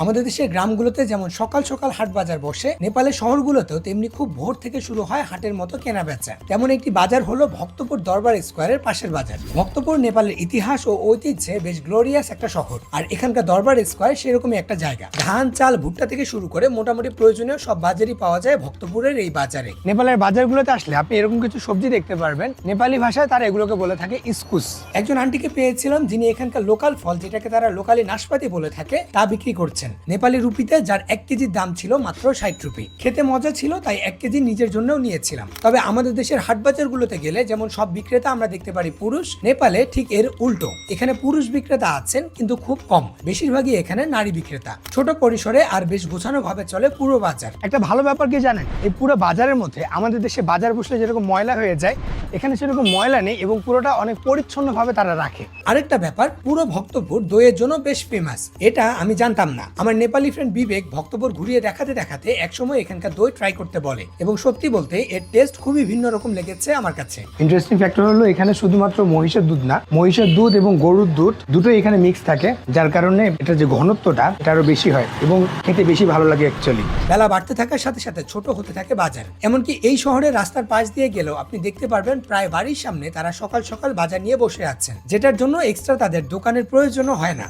আমাদের দেশের গ্রামগুলোতে যেমন সকাল সকাল হাট বাজার বসে, নেপালের শহরগুলোতেও তেমনি খুব ভোর থেকে শুরু হয় হাটের মতো কেনা বেচা তেমন একটি বাজার হলো ভক্তপুর দরবার স্কোয়ারের পাশের বাজার। ভক্তপুর নেপালের ইতিহাস ও ঐতিহ্যে বেশ গ্লোরিয়াস একটা শহর। আর এখানকার দরবার স্কোয়ার সেরকমই একটা জায়গা। ধান, চাল, ভুট্টা থেকে শুরু করে মোটামুটি প্রয়োজনীয় সব বাজারই পাওয়া যায় ভক্তপুরের এই বাজারে। নেপালের বাজারগুলোতে আসলে আপনি এরকম কিছু সবজি দেখতে পারবেন। নেপালি ভাষায় তারা এগুলোকে বলে থাকে ইস্কুস। একজন আন্টিকে পেয়েছিলাম যিনি এখানকার লোকাল ফল, যেটাকে তারা লোকালি নাশপাতি বলে থাকে, তা বিক্রি করছেন। নেপালি রুপিতে যার এক কেজির দাম ছিল মাত্র ষাট রুপি। খেতে মজা ছিল তাই এক কেজি নিজের জন্যও নিয়েছিলাম। তবে আমাদের দেশের হাট বাজারগুলোতে গেলে যেমন সব বিক্রেতা আমরা দেখতে পারি পুরুষ নেপালে ঠিক এর উল্টো। এখানে পুরুষ বিক্রেতা আছেন কিন্তু খুব কম। বেশিরভাগই এখানে নারী বিক্রেতা। ছোট পরিসরে আর বেশ গোছানো ভাবে চলে পুরো বাজার। একটা ভালো ব্যাপার কি জানেন? এই পুরো বাজারের মধ্যে আমাদের দেশে বাজার বসলে যেরকম ময়লা হয়ে যায় এখানে সেরকম ময়লা নেই এবং পুরোটা অনেক পরিচ্ছন্ন ভাবে তারা রাখে। আরেকটা ব্যাপার পুরো ভক্তপুর দইয়ের জন্য বেশ ফেমাস এটা আমি জানতাম না। আমার নেপালি ফ্রেন্ড বিবেক ভক্তপুর ঘুরিয়ে দেখাতে দেখাতে একসময় এখানকার দই ট্রাই করতে বলে এবং সত্যি বলতে এর টেস্ট খুবই ভিন্ন রকম লেগেছে আমার কাছে। ইন্টারেস্টিং ফ্যাক্টর হলো এখানে শুধুমাত্র মহিষের দুধ না মহিষের দুধ এবং গরুর দুধ দুটোই এখানে মিক্স থাকে যার কারণে এটা যে ঘনত্বটা এটা আরও বেশি হয় এবং খেতে বেশি ভালো লাগে অ্যাকচুয়ালি বেলা বাড়তে থাকার সাথে সাথে ছোট হতে থাকে বাজার। এমনকি এই শহরের রাস্তার পাশ দিয়ে গেলেও আপনি দেখতে পারবেন প্রায় বাড়ির সামনে তারা সকাল সকাল বাজার নিয়ে বসে আছেন যেটার জন্য এক্সট্রা তাদের দোকানের প্রয়োজনও হয় না।